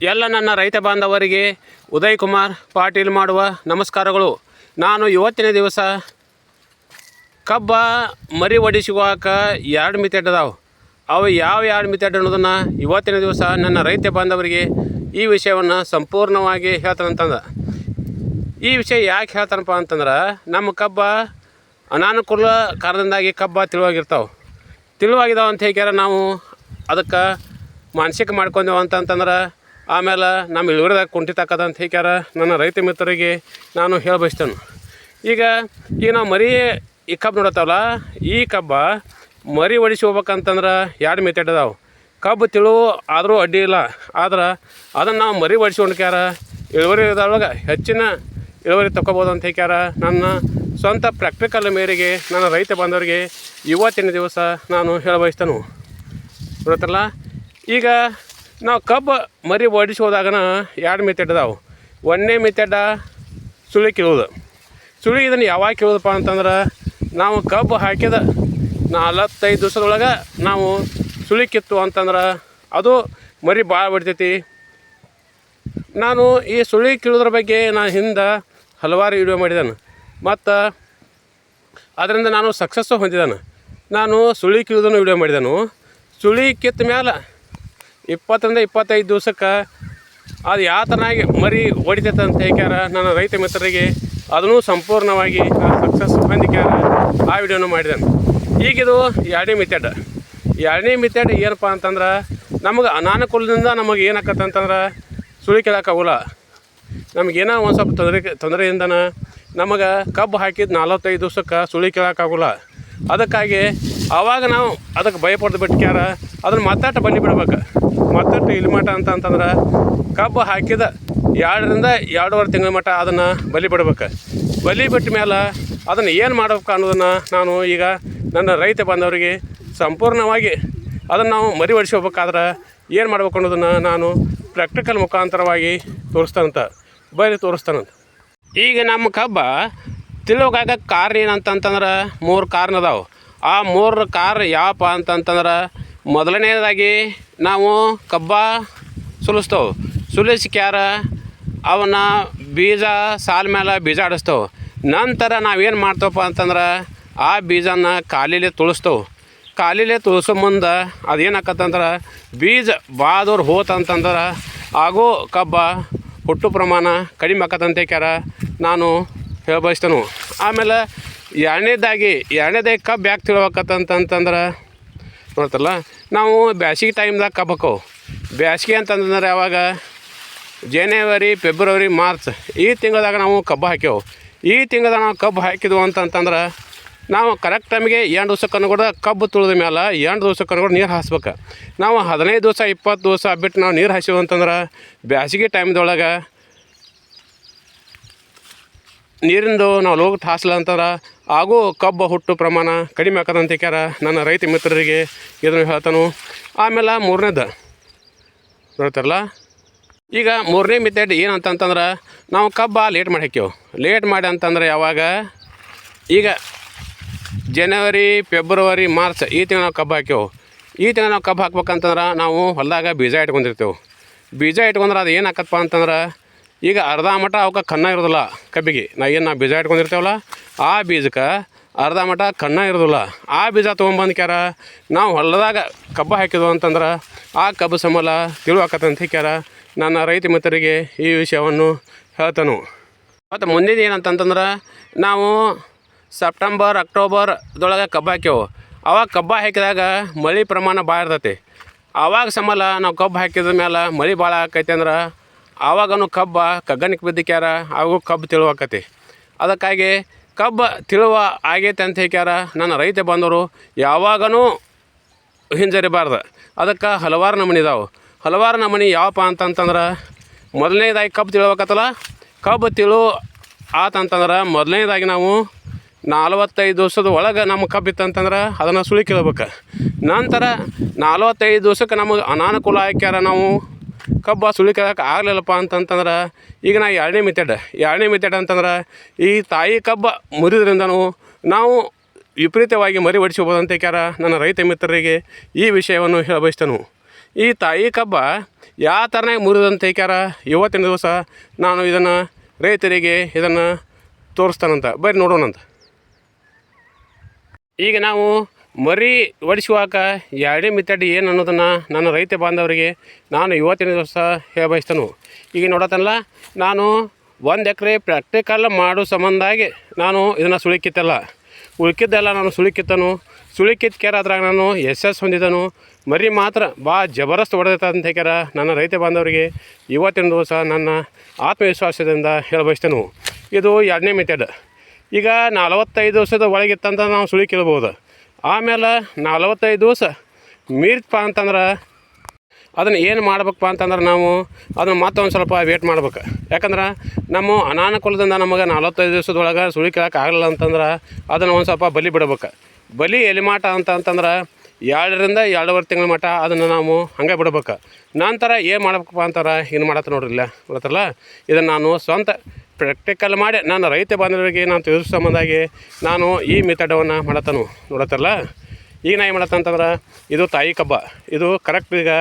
ಎಲ್ಲ ನನ್ನ ರೈತ ಬಾಂಧವರಿಗೆ ಉದಯ್ ಕುಮಾರ್ ಪಾಟೀಲ್ ಮಾಡುವ ನಮಸ್ಕಾರಗಳು. ನಾನು ಇವತ್ತಿನ ದಿವಸ ಕಬ್ಬ ಮರಿ ಒಡಿಸುವಾಗ ಎರಡು ಮಿತೆಡ್ ಅದಾವೆ ಅವು ಯಾವ ಎರಡು ಮಿತೆಡ್ ಅನ್ನೋದನ್ನು ಇವತ್ತಿನ ದಿವಸ ನನ್ನ ರೈತ ಬಾಂಧವರಿಗೆ ಈ ವಿಷಯವನ್ನು ಸಂಪೂರ್ಣವಾಗಿ ಹೇಳ್ತಾನಂತಂದ ಈ ವಿಷಯ ಯಾಕೆ ಹೇಳ್ತಾನಪ್ಪ ಅಂತಂದ್ರೆ, ನಮ್ಮ ಕಬ್ಬ ಅನಾನುಕೂಲ ಕಾರಣದಿಂದಾಗಿ ಕಬ್ಬ ತಿಳುವಾಗಿರ್ತಾವೆ. ತಿಳುವಾಗಿದಾವ ಅಂತ ಹೇಗ್ಯಾರ ನಾವು ಅದಕ್ಕೆ ಮಾನಸಿಕ ಮಾಡ್ಕೊಂಡೆವು ಅಂತಂತಂದ್ರೆ ಆಮೇಲೆ ನಮ್ಮ ಇಳುವರಿದಾಗ ಕುಂಠಿತಕ್ಕದ ಅಂತ ಹೇಳ್ಯಾರ ನನ್ನ ರೈತ ಮಿತ್ರರಿಗೆ ನಾನು ಹೇಳಬಯಸ್ತೇನೆ. ಈಗ ಈಗ ನಾವು ಮರಿ ಈ ಕಬ್ಬು ನೋಡತ್ತವಲ್ಲ, ಈ ಕಬ್ಬ ಮರಿ ಒಡಿಸಿ ಹೋಗ್ಬೇಕಂತಂದ್ರೆ ಎರಡು ಮೆಥಡ್ ಅದಾವೆ. ಕಬ್ಬು ತಿಳು ಆದರೂ ಅಡ್ಡಿ ಇಲ್ಲ, ಆದ್ರೆ ಅದನ್ನು ನಾವು ಮರಿ ಇಳುವರಿ ಇದ್ದೊಳಗೆ ಹೆಚ್ಚಿನ ಇಳುವರಿ ತಗೋಬೋದು ಅಂತ ಹೇಳ್ಯಾರ ನನ್ನ ಸ್ವಂತ ಪ್ರಾಕ್ಟಿಕಲ್ ಮೇರೆಗೆ ನನ್ನ ರೈತ ಬಾಂಧವರಿಗೆ ಇವತ್ತಿನ ದಿವಸ ನಾನು ಹೇಳಬಯಸ್ತೇನೆ. ಗೊತ್ತಲ್ಲ ಈಗ ನಾವು ಕಬ್ಬು ಮರಿ ಓಡಿಸಿ ಹೋದಾಗನ ಎರಡು ಮೆಥಡ್ ಅದಾವೆ. ಒಂದನೇ ಮೆಥಡ ಸುಳಿ ಕೀಳೋದು. ಸುಳಿ ಇದನ್ನು ಯಾವಾಗ ಕೀಳೋದಪ್ಪ ಅಂತಂದ್ರೆ ನಾವು ಕಬ್ಬು ಹಾಕಿದ ನಲವತ್ತೈದು ದಿವಸದೊಳಗೆ ನಾವು ಸುಳಿ ಕಿತ್ತು ಅಂತಂದ್ರೆ ಅದು ಮರಿ ಭಾಳ ಬಿಡ್ತೈತಿ. ನಾನು ಈ ಸುಳಿ ಕೀಳೋದ್ರ ಬಗ್ಗೆ ನಾನು ಹಿಂದೆ ಹಲವಾರು ವಿಡಿಯೋ ಮಾಡಿದ್ದಾನೆ ಮತ್ತು ಅದರಿಂದ ನಾನು ಸಕ್ಸಸ್ಸು ಹೊಂದಿದ್ದಾನೆ ನಾನು ಸುಳಿ ಕೀಳೋದನ್ನು ವಿಡಿಯೋ ಮಾಡಿದೆನು. ಸುಳಿ ಕಿತ್ತ ಮೇಲೆ ಇಪ್ಪತ್ತರಿಂದ ಇಪ್ಪತ್ತೈದು ದಿವ್ಸಕ್ಕೆ ಅದು ಯಾವ ಥರನಾಗಿ ಮರಿ ಹೊಡಿತೈತೆ ಅಂತ ಹೇಳ್ಯಾರ ನನ್ನ ರೈತ ಮಿತ್ರರಿಗೆ. ಅದನ್ನು ಸಂಪೂರ್ಣವಾಗಿ ಸಕ್ಸಸ್ ಹೊಂದಿಕ್ಯಾರ ಆ ವಿಡಿಯೋನು ಈಗ ಈಗಿದು ಎರಡನೇ ಮಿಥೆಡ್. ಎರಡನೇ ಮಿಥೆಡ್ ಏನಪ್ಪ ಅಂತಂದ್ರೆ ನಮಗೆ ಅನಾನುಕೂಲದಿಂದ ನಮಗೆ ಏನಾಕತ್ತೆ ಅಂತಂದ್ರೆ ಸುಳಿ ಕೇಳೋಕ್ಕಾಗಲ್ಲ. ನಮಗೇನೋ ಒಂದು ಸ್ವಲ್ಪ ತೊಂದರೆ ತೊಂದರೆಯಿಂದನ ನಮಗೆ ಕಬ್ಬು ಹಾಕಿದ ನಲವತ್ತೈದು ದಿವ್ಸಕ್ಕೆ ಸುಳಿ ಕೇಳೋಕ್ಕಾಗಲ್ಲ. ಅದಕ್ಕಾಗಿ ಆವಾಗ ನಾವು ಅದಕ್ಕೆ ಭಯಪಡ್ದು ಬಿಟ್ಕ್ಯಾರ ಅದನ್ನು ಮತ್ತಾಟ ಬಂದು ಬಿಡ್ಬೇಕು. ಮತ್ತಟ್ಟು ಇಲ್ಲಿ ಮಟ ಅಂತ ಅಂತಂದ್ರೆ ಕಬ್ಬು ಹಾಕಿದ ಎರಡರಿಂದ ಎರಡೂವರೆ ತಿಂಗಳ ಮಟ್ಟ ಅದನ್ನು ಬಲಿ ಬಿಡ್ಬೇಕು. ಬಲಿ ಬಿಟ್ಟ ಮೇಲೆ ಅದನ್ನು ಏನು ಮಾಡಬೇಕು ಅನ್ನೋದನ್ನು ನಾನು ಈಗ ನನ್ನ ರೈತ ಬಾಂಧವರಿಗೆ ಸಂಪೂರ್ಣವಾಗಿ ಅದನ್ನು ನಾವು ಮರಿ ಹೋಗ್ಬೇಕಾದ್ರೆ ಏನು ಮಾಡ್ಬೇಕು ಅನ್ನೋದನ್ನು ನಾನು ಪ್ರಾಕ್ಟಿಕಲ್ ಮುಖಾಂತರವಾಗಿ ತೋರಿಸ್ತಾನಂತ, ಬರೀ ತೋರಿಸ್ತಾನಂತ. ಈಗ ನಮ್ಮ ಕಬ್ಬ ತಿಳೋಕಾಗ ಕಾರಣ ಏನಂತಂತಂದ್ರೆ ಮೂರು ಕಾರಣ ಅದಾವೆ. ಆ ಮೂರು ಕಾರ್ ಯಾವಪ್ಪ ಅಂತಂತಂದ್ರೆ ಮೊದಲನೇದಾಗಿ ನಾವು ಕಬ್ಬ ಸುಲಿಸ್ತೇವೆ. ಸುಲಿಸ್ಕ್ಯಾರ ಅವನ್ನ ಬೀಜ ಸಾಲ ಮೇಲೆ ಬೀಜ ಆಡಿಸ್ತೇವೆ. ನಂತರ ನಾವೇನು ಮಾಡ್ತೇವಪ್ಪ ಅಂತಂದ್ರೆ ಆ ಬೀಜನ ಕಾಲಿಲೆ ತುಳಿಸ್ತೇವೆ. ಕಾಲಿಲೆ ತುಳಿಸೋ ಮುಂದೆ ಅದೇನಾಕತ್ತಂದ್ರೆ ಬೀಜ ಬಾದವ್ರು ಹೋತಂತಂದ್ರೆ ಆಗೋ ಕಬ್ಬ ಹುಟ್ಟು ಪ್ರಮಾಣ ಕಡಿಮೆ ಆಕತ್ತಂತ ಕ್ಯಾರ ನಾನು ಹೇಳ್ಬಯಸ್ತೇನೆ ಆಮೇಲೆ ಎರಡನೇದಾಗಿ ಎರಡನೇದಾಗಿ ಕಬ್ಬು ಯಾಕೆ ತಿಳ್ಬೇಕತ್ತಂತಂದ್ರೆ ನೋಡ್ತಲ್ಲ ನಾವು ಬ್ಯಾಸಿಗೆ ಟೈಮ್ದಾಗ ಕಬ್ಬಕ್ಕವು ಬ್ಯಾಸಿಗೆ ಅಂತಂದ್ರೆ ಯಾವಾಗ ಜನವರಿ, ಫೆಬ್ರವರಿ, ಮಾರ್ಚ್ ಈ ತಿಂಗಳದಾಗ ನಾವು ಕಬ್ಬು ಹಾಕ್ಯವು. ಈ ತಿಂಗಳದಾಗ ನಾವು ಕಬ್ಬು ಹಾಕಿದ್ವು ಅಂತಂತಂದ್ರೆ ನಾವು ಕರೆಕ್ಟ್ ಟೈಮಿಗೆ ಎಂಟು ದಿವ್ಸಕ್ಕನ್ನು ಕೂಡ ಕಬ್ಬು ತುಳಿದ ಮೇಲೆ ಎಂಟು ದಿವ್ಸಕ್ಕೆ ಕೂಡ ನೀರು ಹಾಸ್ಬೇಕು. ನಾವು ಹದಿನೈದು ದಿವಸ, ಇಪ್ಪತ್ತು ದಿವಸ ಬಿಟ್ಟು ನಾವು ನೀರು ಹಾಸಿವು ಅಂತಂದ್ರೆ ಬ್ಯಾಸಿಗೆ ಟೈಮ್ದೊಳಗೆ ನೀರಿಂದು ನಾವು ಲೋಗಟ್ ಹಾಸ್ಲ ಅಂತಂದ್ರೆ ಹಾಗೂ ಕಬ್ಬು ಹುಟ್ಟು ಪ್ರಮಾಣ ಕಡಿಮೆ ಆಕದಂತ ಕ್ಯಾರ ನನ್ನ ರೈತ ಮಿತ್ರರಿಗೆ ಇದನ್ನು ಹೇಳ್ತಾನು. ಆಮೇಲೆ ಮೂರನೇದು. ನೋಡ್ತಾರಲ್ಲ? ಈಗ ಮೂರನೇ ಮಿಥೆಡ್ ಏನಂತಂತಂದ್ರೆ, ನಾವು ಕಬ್ಬ ಲೇಟ್ ಮಾಡಿ ಹಾಕ್ಯವು ಲೇಟ್ ಮಾಡಿ ಅಂತಂದ್ರೆ ಯಾವಾಗ? ಈಗ ಜನವರಿ, ಫೆಬ್ರವರಿ, ಮಾರ್ಚ್ ಈ ತಿಂಗಳು ನಾವು ಕಬ್ಬು ಹಾಕ್ಯವು. ಈ ತಿಂಗಳು ನಾವು ಕಬ್ಬು ಹಾಕ್ಬೇಕಂತಂದ್ರೆ ನಾವು ಹೊಲದಾಗ ಬೀಜ ಇಟ್ಕೊಂಡಿರ್ತೇವೆ. ಬೀಜ ಇಟ್ಕೊಂಡ್ರೆ ಅದು ಏನಾಕತ್ತಪ್ಪ ಅಂತಂದ್ರೆ ಈಗ ಅರ್ಧ ಮಠ ಅವಕ್ಕೆ ಕನ್ನ ಇರೋದಿಲ್ಲ ಕಬ್ಬಿಗೆ. ನಾ ಏನು ನಾವು ಬೀಜ ಇಟ್ಕೊಂಡಿರ್ತೇವಲ್ಲ? ಆ ಬೀಜಕ್ಕೆ ಅರ್ಧ ಮಠ ಕನ್ನ ಇರೋದಿಲ್ಲ. ಆ ಬೀಜ ತೊಗೊಂಬಂದು ಕ್ಯಾರ ನಾವು ಹೊಲದಾಗ ಕಬ್ಬು ಹಾಕಿದ್ವು ಅಂತಂದ್ರೆ ಆ ಕಬ್ಬು ಸಂಬಳ ತಿಳುವಾಕತ್ತಂತ ಕ್ಯಾರ ನನ್ನ ರೈತ ಮಿತ್ರರಿಗೆ ಈ ವಿಷಯವನ್ನು ಹೇಳ್ತಾನು. ಮತ್ತು ಮುಂದಿನ ಏನಂತಂತಂದ್ರೆ ನಾವು ಸೆಪ್ಟೆಂಬರ್ ಅಕ್ಟೋಬರ್ದೊಳಗೆ ಕಬ್ಬು ಹಾಕ್ಯವು. ಅವಾಗ ಕಬ್ಬು ಹಾಕಿದಾಗ ಮಳೆ ಪ್ರಮಾಣ ಭಾಳ ಇರ್ತೈತಿ. ಆವಾಗ ಸಂಬಳ ನಾವು ಕಬ್ಬು ಹಾಕಿದ ಮೇಲೆ ಮಳೆ ಭಾಳ ಆಕೈತೆ ಅಂದ್ರೆ ಆವಾಗನು ಕಬ್ಬ ಕಗ್ಗನಕ್ಕೆ ಬಿದ್ದಿಕ್ಯಾರ? ಹಾಗೂ ಕಬ್ಬು ತಿಳುವಾಕತಿ. ಅದಕ್ಕಾಗಿ ಕಬ್ಬು ತಿಳುವ ಆಗೈತೆ ಅಂತ ಹೇಳ್ಯಾರ ನನ್ನ ರೈತ ಬಂದವರು, ಯಾವಾಗನೂ ಹಿಂಜರಿಬಾರ್ದು. ಅದಕ್ಕೆ ಹಲವಾರು ನಮೂನಿ ಇದಾವೆ. ಹಲವಾರು ನಮೂನಿ ಯಾವಪ್ಪ ಅಂತಂತಂದ್ರೆ, ಮೊದಲನೇದಾಗಿ ಕಬ್ಬು ತಿಳ್ಬೇಕತ್ತಲ್ಲ ಕಬ್ಬು ತಿಳು ಆತಂತಂದ್ರೆ ಮೊದಲನೇದಾಗಿ ನಾವು ನಲ್ವತ್ತೈದು ದಿವಸದ ಒಳಗೆ ನಮ್ಮ ಕಬ್ಬು ಇತ್ತಂತಂದ್ರೆ ಅದನ್ನು ಸುಳಿ ಕೇಳ್ಬೇಕು. ನಂತರ ನಲ್ವತ್ತೈದು ದಿವಸಕ್ಕೆ ನಮಗೆ ಅನಾನುಕೂಲ ಆಕ್ಯಾರ ನಾವು? ಕಬ್ಬ ಸುಳಿ ಕೇಳಕ್ಕೆ ಆಗಲಿಲ್ಲಪ್ಪ ಅಂತಂತಂದ್ರೆ ಈಗ ನಾ ಎರಡನೇ ಮೆಥಡ್ ಎರಡನೇ ಮೆಥಡ್ ಅಂತಂದ್ರೆ ಈ ತಾಯಿ ಕಬ್ಬ ಮುರಿದ್ರಿಂದನೂ ನಾವು ವಿಪರೀತವಾಗಿ ಮರಿ ಕ್ಯಾರ ನನ್ನ ರೈತ ಮಿತ್ರರಿಗೆ ಈ ವಿಷಯವನ್ನು ಹೇಳ ಬಯಸ್ತೇನೆ. ಈ ತಾಯಿ ಕಬ್ಬ ಯಾವ ಥರನಾಗಿ ಮುರಿದಂತ ಕ್ಯಾರ ಇವತ್ತಿನ ದಿವಸ ನಾನು ಇದನ್ನು ರೈತರಿಗೆ ಇದನ್ನು ತೋರಿಸ್ತಾನಂತ. ಬರ್ರಿ ನೋಡೋಣಂತ. ಈಗ ನಾವು ಮರಿ ಒಡಿಸುವಾಗ ಎರಡೇ ಮಿತಡಿ ಏನು ಅನ್ನೋದನ್ನು ನನ್ನ ರೈತ ಬಾಂಧವರಿಗೆ ನಾನು ಇವತ್ತಿನ ದಿವಸ ಹೇಳಬಯಸ್ತಾನು. ಈಗ ನೋಡತ್ತಲ್ಲ ನಾನು ಒಂದು ಎಕರೆ ಪ್ರಾಕ್ಟಿಕಲ್ ಮಾಡೋ ಸಂಬಂಧಾಗಿ ನಾನು ಇದನ್ನು ಸುಳಿಕಿತ್ತಲ್ಲ. ಉಳ್ಕಿದ್ದೆಲ್ಲ ನಾನು ಸುಳಿಕಿತ್ತನು. ಸುಳಿಕಿತ್ ಕೇರ ಅದ್ರಾಗ ನಾನು ಎಸ್ ಹೊಂದಿದ್ದನು. ಮರಿ ಮಾತ್ರ ಭಾಳ ಜಬರದಸ್ತ್ ಅಂತ ಹೇಳ್ಯಾರ ನನ್ನ ರೈತ ಬಾಂಧವರಿಗೆ ಇವತ್ತಿನ ದಿವಸ ನನ್ನ ಆತ್ಮವಿಶ್ವಾಸದಿಂದ ಹೇಳಬಯಸ್ತೇನು. ಇದು ಎರಡನೇ ಮೆಥಡ್. ಈಗ ನಲವತ್ತೈದು ವರ್ಷದ ಒಳಗಿತ್ತಂತ ನಾವು ಸುಳಿ ಕೇಳ್ಬೋದು ಆಮೇಲೆ ನಲವತ್ತೈದು ದಿವಸ ಮೀರ್ತಪ್ಪ ಅಂತಂದ್ರೆ ಅದನ್ನು ಏನು ಮಾಡ್ಬೇಕಪ್ಪ ಅಂತಂದ್ರೆ ನಾವು ಅದನ್ನು ಮತ್ತೊಂದು ಸ್ವಲ್ಪ ವೇಟ್ ಮಾಡ್ಬೇಕು. ಯಾಕಂದ್ರೆ ನಮ್ಮ ಅನಾನುಕೂಲದಿಂದ ನಮಗೆ ನಲವತ್ತೈದು ದಿವಸದೊಳಗೆ ಸುಳಿ ಕೇಳಕ್ಕೆ ಆಗಲಿಲ್ಲ ಅಂತಂದ್ರೆ ಅದನ್ನು ಒಂದು ಸ್ವಲ್ಪ ಬಲಿ ಬಿಡ್ಬೇಕು. ಬಲಿ ಎಲಿಮಾಟ ಅಂತ ಅಂತಂದ್ರೆ ಎರಡರಿಂದ ಎರಡೂವರೆ ತಿಂಗಳ ಮಟ್ಟ ಅದನ್ನು ನಾವು ಹಂಗೆ ಬಿಡ್ಬೇಕು. ನಂತರ ಏನು ಮಾಡ್ಬೇಕಪ್ಪ ಅಂತಾರೆ ಏನು ಮಾಡತ್ತೆ ನೋಡ್ರಿ ಇಲ್ಲ ಗೊತ್ತಲ್ಲ ಇದನ್ನು ನಾನು ಸ್ವಂತ ಪ್ರಾಕ್ಟಿಕಲ್ ಮಾಡಿ ನಾನು ರೈತ ಬಾಂಧವರಿಗೆ ನಾನು ತಿಳಿಸೋ ಸಂಬಂಧಾಗಿ ನಾನು ಈ ಮೆಥಡವನ್ನು ಮಾಡತ್ತಾನು. ನೋಡತ್ತಲ್ಲ ಈಗ ನಾ ಏನು ಮಾಡತ್ತಂತಂದ್ರೆ ಇದು ತಾಯಿ ಕಬ್ಬ. ಇದು ಕರೆಕ್ಟ್ ಈಗ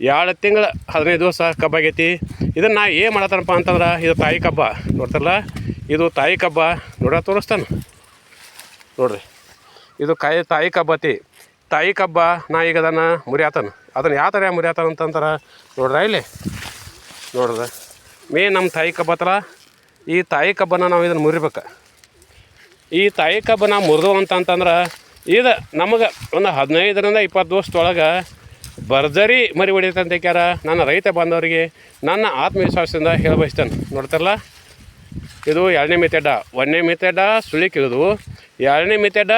ಎರಡು ತಿಂಗಳು ಹದಿನೈದು ದಿವಸ ಕಬ್ಬಾಗೈತಿ ಇದನ್ನು ನಾ ಏನು ಮಾಡತ್ತನಪ್ಪ ಅಂತಂದ್ರೆ, ಇದು ತಾಯಿ ಕಬ್ಬ. ನೋಡ್ತಾರಲ್ಲ ಇದು ತಾಯಿ ಕಬ್ಬ. ನೋಡ ತೋರಿಸ್ತಾನೆ. ನೋಡ್ರಿ. ಇದು ಕಾಯಿ ತಾಯಿ ಕಬ್ಬತಿ ತಾಯಿ ಕಬ್ಬ ನಾ ಈಗ ಅದನ್ನು ಮುರಿಯಾತನು. ಅದನ್ನು ಯಾವ ಥರ ಮುರಿಯಾತನ ಅಂತಂತಾರೆ ನೋಡ್ರ ಇಲ್ಲಿ. ನೋಡ್ರಿ. ಮೇನ್ ನಮ್ಮ ತಾಯಿ ಕಬ್ಬ ಹತ್ರ ಈ ತಾಯಿ ಕಬ್ಬನ ನಾವು ಇದನ್ನು ಮುರಿಬೇಕು. ಈ ತಾಯಿ ಕಬ್ಬನ ಮುರಿದು ಅಂತಂತಂದ್ರೆ ಇದು ನಮಗೆ ಒಂದು ಹದಿನೈದರಿಂದ ಇಪ್ಪತ್ತು ವರ್ಷದೊಳಗೆ ಭರ್ಜರಿ ಮರಿ ಹೊಡಿತಂತ ಕ್ಯಾರ ನನ್ನ ರೈತ ಬಾಂಧವರಿಗೆ ನನ್ನ ಆತ್ಮವಿಶ್ವಾಸದಿಂದ ಹೇಳಬಯಸ್ತೇನೆ. ನೋಡ್ತಾರಲ್ಲ ಇದು ಎರಡನೇ ಮೆಥಡ. ಒಂದನೇ ಮೆಥೆಡ ಸುಳಿ ಕಿಳಿದು. ಎರಡನೇ ಮೆಥಡ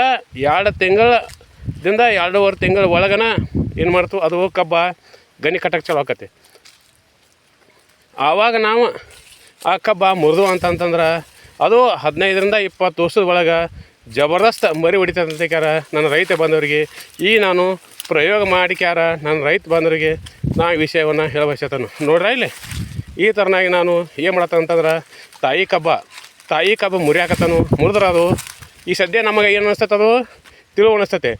ಎರಡು ತಿಂಗಳದಿಂದ ಎರಡೂವರೆ ತಿಂಗಳ ಒಳಗನ ಏನು ಮಾಡ್ತು? ಅದು ಕಬ್ಬ ಗನಿ ಕಟ್ಟಕ್ಕೆ ಚಲೋ ಆಕತಿ ಆವಾಗ ನಾವು ಆ ಕಬ್ಬ ಮುರಿದು ಅಂತಂತಂದ್ರೆ ಅದು ಹದಿನೈದರಿಂದ ಇಪ್ಪತ್ತು ವರ್ಷದ ಒಳಗೆ ಜಬರ್ದಸ್ತ್ ಮರಿ ಹೊಡಿತಾರ ನನ್ನ ರೈತ ಬಂದವರಿಗೆ. ಈ ನಾನು ಪ್ರಯೋಗ ಮಾಡಿಕ್ಯಾರ ನನ್ನ ರೈತ ಬಂದವರಿಗೆ ನಾ ಈ ವಿಷಯವನ್ನು ಹೇಳಬಯಸತನು ನೋಡ್ರ ಇಲ್ಲಿ? ಈ ಥರನಾಗಿ ನಾನು ಏನು ಮಾಡತ್ತಂತಂದ್ರೆ ತಾಯಿ ಕಬ್ಬ ತಾಯಿ ಕಬ್ಬ ಮುರಿಯಾಕತ್ತನು ಮುರಿದ್ರೆ ಅದು ಈ ಸದ್ಯ ನಮಗೆ ಏನು ಅನಿಸ್ತೈತೆ ಅದು? ತಿಳುವು ಅನಿಸ್ತೈತೆ.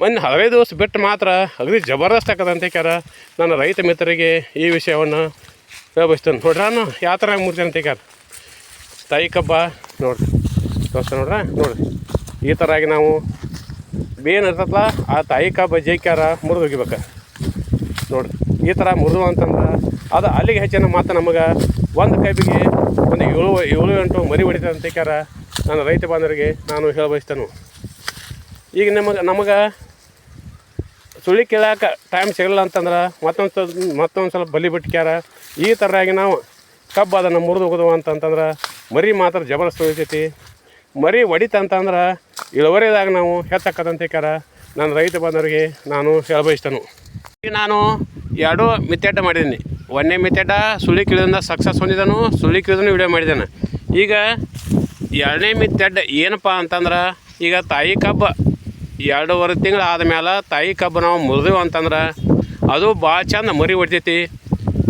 ಒಂದು ಹದಿನೈದು ದಿವಸ ಬಿಟ್ಟು ಮಾತ್ರ ಅಗದಿ ಜಬರ್ದಸ್ತ್ ಹೇಳ್ಯಾರ ನನ್ನ ರೈತ ಮಿತ್ರರಿಗೆ ಈ ವಿಷಯವನ್ನು ಹೇಳ್ಬಯಸ್ತೇನೆ ನೋಡ್ರಾನು ಯಾವ ಥರ ಮೂರು ಅಂತ ತೆಗ್ಯಾರ? ತಾಯಿ ಕಬ್ಬ, ನೋಡ್ರಿ. ದೋಸ್ತ ನೋಡ್ರ, ನೋಡ್ರಿ. ಈ ಥರ ಆಗಿ ನಾವು ಬೇನ್ ಇರ್ತದಲ್ಲ ಆ ತಾಯಿ ಕಬ್ಬ ಜೈಕ್ಯಾರ ಮುರಿದು ಹೋಗಿಬೇಕು. ನೋಡ್ರಿ. ಈ ಥರ ಮುರಿದು ಅಂತಂದ್ರೆ ಅದು ಅಲ್ಲಿಗೆ ಹೆಚ್ಚಿನ ಮಾತು ನಮಗೆ ಒಂದು ಕಬ್ಬಿಗೆ ಒಂದು ಏಳು ಏಳು ಎಂಟು ಮರಿ ಹೊಡಿತದೆ ಅಂತ ಹೇಳ್ಯಾರ ನನ್ನ ರೈತ ಬಾಂಧವರಿಗೆ ನಾನು ಹೇಳ ಬಯಸ್ತೇನೆ ಈಗ ನಿಮಗೆ, ನಮಗೆ ಸುಳಿ ಕೇಳಕ್ಕೆ ಟೈಮ್ ಸಿಗಲ್ಲ ಅಂತಂದ್ರೆ ಮತ್ತೊಂದು ಮತ್ತೊಂದು ಸ್ವಲ್ಪ ಬಲಿ ಬಿಟ್ಕ್ಯಾರ ಈ ಥರವಾಗಿ ನಾವು ಕಬ್ಬು ಅದನ್ನು ಮುರಿದು ಹೋಗೋದು ಅಂತಂತಂದ್ರೆ ಮರಿ ಮಾತ್ರ ಜಬರ್ದಸ್ತ್ ಉಳಿತೈತಿ ಮರಿ ಹೊಡಿತಂತಂದ್ರೆ ಇಳುವರಿದಾಗ ನಾವು ಹೆಚ್ಚಾಕದಂತ ನಾನು ನನ್ನ ರೈತ ಬಂದವರಿಗೆ ನಾನು ಹೇಳಬಯಸ್ತನು. ಈಗ ನಾನು ಎರಡು ಮಿತ್ತೆಡ್ಡ ಮಾಡಿದ್ದೀನಿ. ಒಂದನೇ ಮಿತ್ತೆಡ್ಡ ಸುಳಿ ಕಿಳಿದಿಂದ ಸಕ್ಸಸ್ ಹೊಂದಿದನು, ಸುಳಿ ಕಿಳಿದನು ವಿಡಿಯೋ ಮಾಡಿದ್ದಾನೆ. ಈಗ ಎರಡನೇ ಮಿತ್ತೆಡ್ಡ ಏನಪ್ಪ ಅಂತಂದ್ರೆ ಈಗ ತಾಯಿ ಕಬ್ಬು ಎರಡೂವರೆ ತಿಂಗಳು ಆದಮೇಲೆ ತಾಯಿ ಕಬ್ಬು ನಾವು ಮುರಿದೆವು ಅಂತಂದ್ರೆ ಅದು ಭಾಳ ಚಂದ ಮರಿ ಹೊಡಿತೈತಿ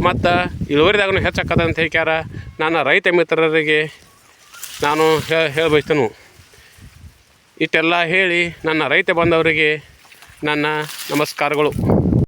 ಮತ್ತು ಇಳುವರಿದಾಗೂ ಹೆಚ್ಚಾಕದ ಅಂತ ಹೇಳ್ಯಾರ ನನ್ನ ರೈತ ಮಿತ್ರರಿಗೆ ನಾನು ಹೇಳಿ ಇಷ್ಟೆಲ್ಲ ಹೇಳಿ ನನ್ನ ರೈತ ಬಂದವರಿಗೆ ನನ್ನ ನಮಸ್ಕಾರಗಳು.